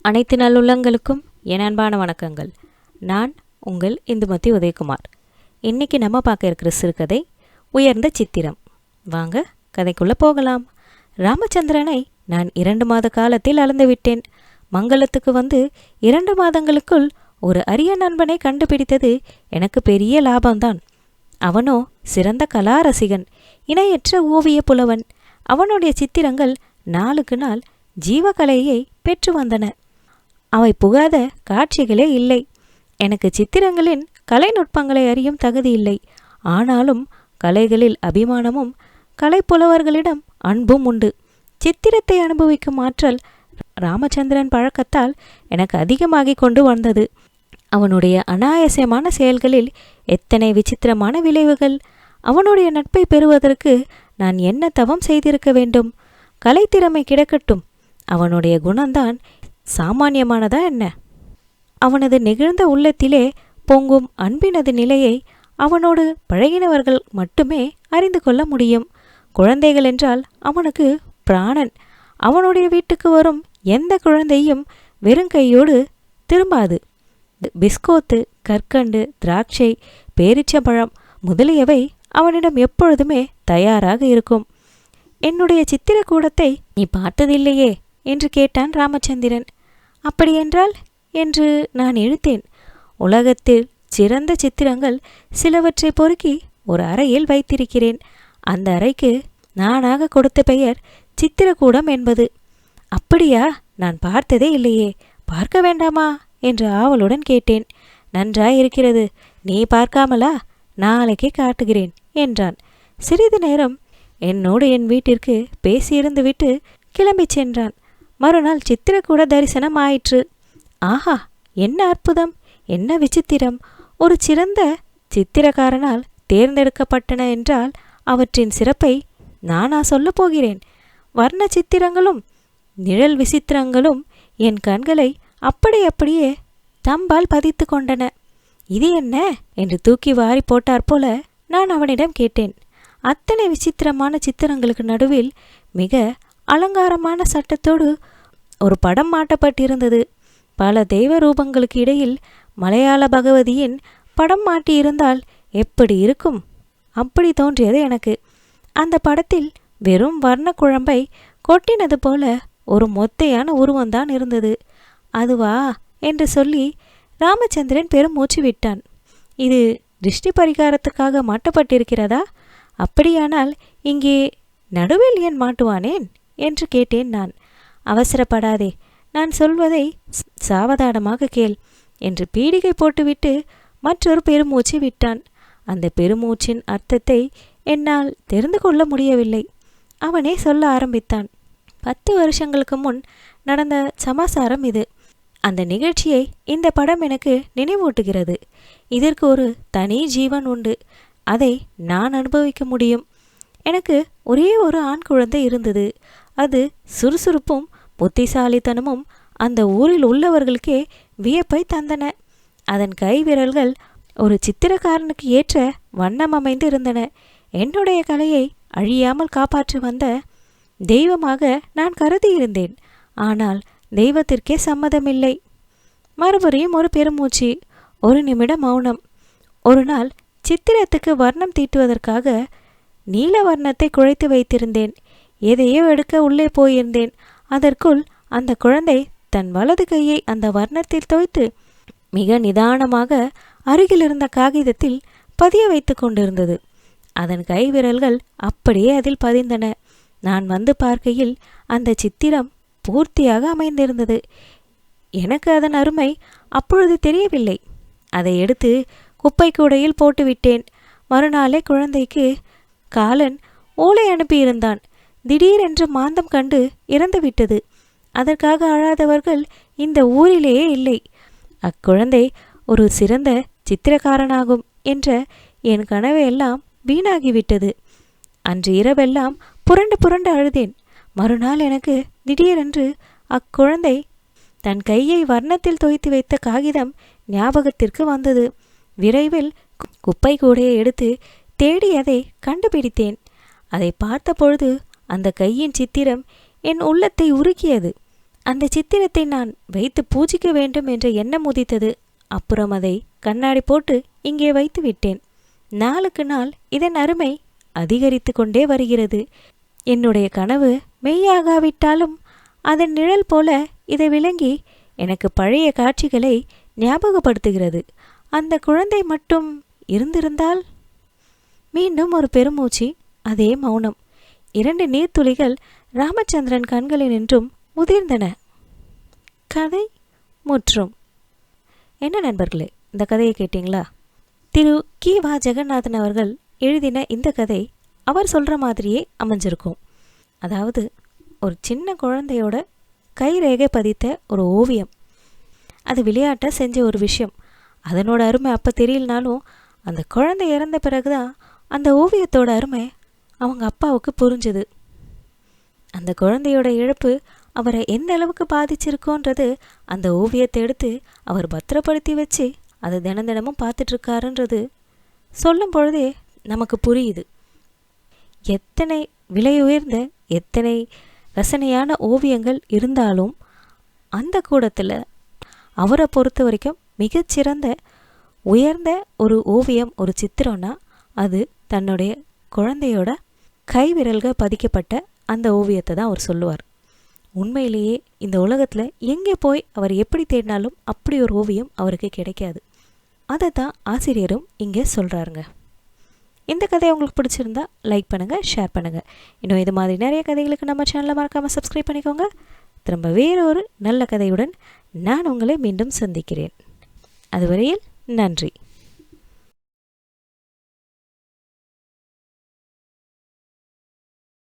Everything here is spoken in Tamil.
அனைத்து நல்லுள்ளங்களுக்கும் என் அன்பான வணக்கங்கள். நான் உங்கள் இந்துமதி உதயகுமார். இன்னைக்கு நம்ம பார்க்க இருக்கிற சிறுகதை உயர்ந்த சித்திரம். வாங்க கதைக்குள்ளே போகலாம். ராமச்சந்திரனை நான் இரண்டு மாத காலத்தில் அளந்து விட்டேன். மங்களத்துக்கு வந்து இரண்டு மாதங்களுக்குள் ஒரு அரிய நண்பனை கண்டுபிடித்தது எனக்கு பெரிய லாபம்தான். அவனோ சிறந்த கலா ரசிகன் இணையற்ற ஓவிய புலவன். அவனுடைய சித்திரங்கள் நாளுக்கு நாள் ஜீவகலையை பெற்று வந்தன. அவை புகாத காட்சிகளே இல்லை. எனக்கு சித்திரங்களின் கலைநுட்பங்களை அறியும் தகுதி இல்லை. ஆனாலும் கலைகளில் அபிமானமும் கலைப்புலவர்களிடம் அன்பும் உண்டு. சித்திரத்தை அனுபவிக்கும் ஆற்றல் ராமச்சந்திரன் பழக்கத்தால் எனக்கு அதிகமாகிக் கொண்டு வந்தது. அவனுடைய அனாயசமான செயல்களில் எத்தனை விசித்திரமான விளைவுகள். அவனுடைய நட்பை பெறுவதற்கு நான் என்ன தவம் செய்திருக்க வேண்டும். கலைத்திறமை கிடக்கட்டும். அவனுடைய குணம்தான் சாமானியமானதா என்ன? அவனது நெகிழ்ந்த உள்ளத்திலே பொங்கும் அன்பினது நிலையை அவனோடு பழகினவர்கள் மட்டுமே அறிந்து கொள்ள முடியும். குழந்தைகள் என்றால் அவனுக்கு பிராணன். அவனுடைய வீட்டுக்கு வரும் எந்த குழந்தையும் வெறுங்கையோடு திரும்பாது. பிஸ்கோத்து கற்கண்டு திராட்சை பேரிச்சம்பழம் முதலியவை அவனிடம் எப்பொழுதுமே தயாராக இருக்கும். என்னுடைய சித்திரக்கூடத்தை நீ பார்த்ததில்லையே என்று கேட்டான் ராமச்சந்திரன். அப்படியென்றால் என்று நான் இழுத்தேன் உலகத்தில் சிறந்த சித்திரங்கள் சிலவற்றை பொறுக்கி ஒரு அறையில் வைத்திருக்கிறேன். அந்த அறைக்கு நானாக கொடுத்த பெயர் சித்திரக்கூடம் என்பது. அப்படியா? நான் பார்த்ததே இல்லையே. பார்க்க வேண்டாமா? என்று ஆவலுடன் கேட்டேன். நன்றாயிருக்கிறது. நீ பார்க்காமலா? நாளைக்கே காட்டுகிறேன் என்றான். சிறிது நேரம் என்னோடு என் வீட்டிற்கு பேசியிருந்து விட்டு கிளம்பிச் சென்றான். மறுநாள் சித்திரக்கூட தரிசனம் ஆயிற்று ஆஹா என்ன அற்புதம் என்ன விசித்திரம். ஒரு சிறந்த சித்திரக்காரனால் தேர்ந்தெடுக்கப்பட்டன என்றால் அவற்றின் சிறப்பை நானா சொல்லப் போகிறேன். வர்ண சித்திரங்களும் நிழல் விசித்திரங்களும் என் கண்களை அப்படி அப்படியே தம்பால் பதித்து கொண்டன. இது என்ன? என்று தூக்கி வாரி போட்டார் போல நான் அவனிடம் கேட்டேன். அத்தனை விசித்திரமான சித்திரங்களுக்கு நடுவில் மிக அலங்காரமான சட்டத்தோடு ஒரு படம் மாட்டப்பட்டிருந்தது. பல தெய்வ ரூபங்களுக்கு இடையில் மலையாள பகவதியின் படம் மாட்டியிருந்தால் எப்படி இருக்கும்? அப்படி தோன்றியது எனக்கு. அந்த படத்தில் வெறும் வர்ண குழம்பை கொட்டினது போல ஒரு மொத்தையான உருவம்தான் இருந்தது. அதுவா? என்று சொல்லி ராமச்சந்திரன் பெரும் மூச்சு விட்டான். இது திருஷ்டி பரிகாரத்துக்காக மாட்டப்பட்டிருக்கிறதா? அப்படியானால் இங்கே நடுவில் ஏன் மாட்டுவானேன்? என்று கேட்டேன் நான். அவசரப்படாதே நான் சொல்வதை சாவதானமாக கேள் என்று பீடிகை போட்டுவிட்டு மற்றொரு பெருமூச்சு விட்டான். அந்த பெருமூச்சின் அர்த்தத்தை என்னால் தெரிந்து கொள்ள முடியவில்லை. அவனே சொல்ல ஆரம்பித்தான். பத்து வருஷங்களுக்கு முன் நடந்த சமாசாரம் இது. அந்த நிகழ்ச்சியை இந்த படம் எனக்கு நினைவூட்டுகிறது. இதற்கு ஒரு தனி ஜீவன் உண்டு. அதை நான் அனுபவிக்க முடியும். எனக்கு ஒரே ஒரு ஆண் குழந்தை இருந்தது. அது சுறுசுறுப்பும் புத்திசாலித்தனமும் அந்த ஊரில் உள்ளவர்களுக்கே வியப்பை தந்தன. அதன் கை விரல்கள் ஒரு சித்திரக்காரனுக்கு ஏற்ற வண்ணம் அமைந்து இருந்தன என்னுடைய கலையை அழியாமல் காப்பாற்றி வந்த தெய்வமாக நான் கருதியிருந்தேன். ஆனால் தெய்வத்திற்கே சம்மதமில்லை. மறுபடியும் ஒரு பெருமூச்சு ஒரு நிமிடம் மௌனம். ஒரு நாள் சித்திரத்துக்கு வர்ணம் தீட்டுவதற்காக நீல வர்ணத்தை குழைத்து வைத்திருந்தேன். எதையோ எடுக்க உள்ளே போயிருந்தேன். அதற்குள் அந்த குழந்தை தன் வலது கையை அந்த வர்ணத்தில் தோய்த்து மிக நிதானமாக அருகிலிருந்த காகிதத்தில் பதிய வைத்து கொண்டிருந்தது. அதன் கை விரல்கள் அப்படியே அதில் பதிந்தன. நான் வந்து பார்க்கையில் அந்த சித்திரம் பூர்த்தியாக அமைந்திருந்தது. எனக்கு அதன் அருமை அப்பொழுது தெரியவில்லை. அதை எடுத்து குப்பை கூடையில் போட்டுவிட்டேன். மறுநாளே குழந்தைக்கு காலன் ஓலை அனுப்பியிருந்தான். திடீரென்று மாந்தம் கண்டு இறந்துவிட்டது. அதற்காக அழாதவர்கள் இந்த ஊரிலேயே இல்லை. அக்குழந்தை ஒரு சிறந்த சித்திரக்காரனாகும் என்ற என் கனவையெல்லாம் வீணாகிவிட்டது. அன்று இரவெல்லாம் புரண்டு புரண்டு அழுதேன். மறுநாள் எனக்கு திடீரென்று அக்குழந்தை தன் கையை வர்ணத்தில் தோய்த்து வைத்த காகிதம் ஞாபகத்திற்கு வந்தது. விரைவில் குப்பை கூடையை எடுத்து தேடி அதை கண்டுபிடித்தேன். அதை பார்த்த பொழுது அந்த கையின் சித்திரம் என் உள்ளத்தை உருக்கியது. அந்த சித்திரத்தை நான் வைத்து பூஜிக்க வேண்டும் என்ற எண்ணம் உதித்தது. அப்புறம் அதை கண்ணாடி போட்டு இங்கே வைத்து விட்டேன் நாளுக்கு நாள் இதன் அருமை அதிகரித்து கொண்டே வருகிறது. என்னுடைய கனவு மெய்யாகாவிட்டாலும் அதன் நிழல் போல இதை விளங்கி எனக்கு பழைய காட்சிகளை ஞாபகப்படுத்துகிறது. அந்த குழந்தை மட்டும் இருந்திருந்தால்? மீண்டும் ஒரு பெருமூச்சு அதே மௌனம். இரண்டு நீர்த்துளிகள் ராமச்சந்திரன் கண்களில் நின்றும் முதிர்ந்தன. கதை முற்றும். என்ன நண்பர்களே இந்த கதையை கேட்டிங்களா? திரு கி. வா. ஜெகநாதன் அவர்கள் எழுதின இந்த கதை அவர் சொல்கிற மாதிரியே அமைஞ்சிருக்கும். அதாவது ஒரு சின்ன குழந்தையோட கைரேகை பதித்த ஒரு ஓவியம். அது விளையாட்டை செஞ்ச ஒரு விஷயம். அதனோட அருமை அப்போ தெரியலனாலும் அந்த குழந்தை இறந்த பிறகுதான் அந்த ஓவியத்தோட அருமை அவங்க அப்பாவுக்கு புரிஞ்சுது. அந்த குழந்தையோட இழப்பு அவரை எந்த அளவுக்கு பாதிச்சிருக்கோன்றது அந்த ஓவியத்தை எடுத்து அவர் பத்திரப்படுத்தி வச்சு அதை தினம் தினமும் பார்த்துட்ருக்காருன்றது சொல்லும் பொழுதே நமக்கு புரியுது. எத்தனை விலை உயர்ந்த எத்தனை ரசனையான ஓவியங்கள் இருந்தாலும் அந்த கூடத்தில் அவரை பொறுத்த வரைக்கும் மிகச்சிறந்த உயர்ந்த ஒரு ஓவியம் ஒரு சித்திரம்னா அது தன்னுடைய குழந்தையோட கை விரல்கள் பதிக்கப்பட்ட அந்த ஓவியத்தை தான் அவர் சொல்லுவார். உண்மையிலேயே இந்த உலகத்தில் எங்கே போய் அவர் எப்படி தேடினாலும் அப்படி ஒரு ஓவியம் அவருக்கு கிடைக்காது. அதை தான் ஆசிரியரும் இங்கே சொல்கிறாருங்க இந்த கதை உங்களுக்கு பிடிச்சிருந்தா லைக் பண்ணுங்கள் ஷேர் பண்ணுங்கள் இன்னும் இது மாதிரி நிறைய கதைகளுக்கு நம்ம சேனலை மறக்காமல் சப்ஸ்கிரைப் பண்ணிக்கோங்க. திரும்ப வேறொரு நல்ல கதையுடன் நான் உங்களை மீண்டும் சந்திக்கிறேன். அதுவரையில் நன்றி.